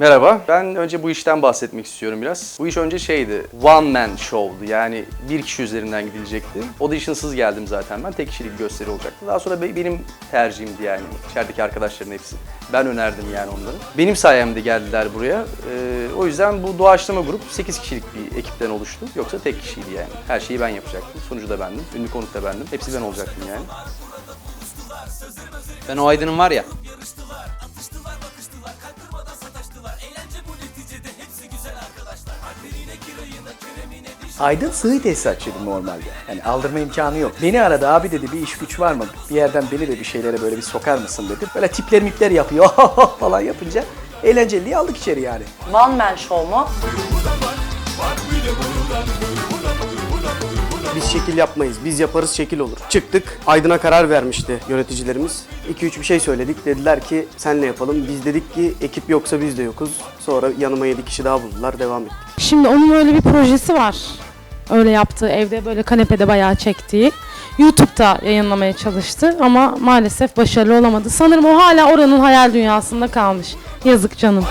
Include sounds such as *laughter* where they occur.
Merhaba. Ben önce bu işten bahsetmek istiyorum biraz. Bu iş önce şeydi, one man show'du. Yani bir kişi üzerinden gidilecekti. Audition'sız geldim zaten ben. Tek kişilik gösteri olacaktı. Daha sonra be- benim tercihimdi yani. İçerideki arkadaşların hepsi. Ben önerdim yani onları. Benim sayemde geldiler buraya. Ee, o yüzden bu doğaçlama grup 8 kişilik bir ekipten oluştu. Yoksa tek kişiydi yani. Her şeyi ben yapacaktım. Sunucu da bendim. Ünlü konuk da bendim. Hepsi ben olacaktım yani. Ben o Aydın'ın var ya. Aydın sığ tesisatçıydı normalde. Yani aldırma imkanı yok. Beni aradı abi dedi bir iş güç var mı? Bir yerden beni de bir şeylere böyle bir sokar mısın dedi. Böyle tipler mipler yapıyor *laughs* falan yapınca eğlenceli aldık içeri yani. One Man Show mu? Biz şekil yapmayız, biz yaparız şekil olur. Çıktık, Aydın'a karar vermişti yöneticilerimiz. 2-3 bir şey söyledik, dediler ki senle yapalım. Biz dedik ki ekip yoksa biz de yokuz. Sonra yanıma 7 kişi daha buldular, devam ettik. Şimdi onun öyle bir projesi var. Öyle yaptığı evde böyle kanepede bayağı çektiği. YouTube'da yayınlamaya çalıştı ama maalesef başarılı olamadı. Sanırım o hala oranın hayal dünyasında kalmış. Yazık canım.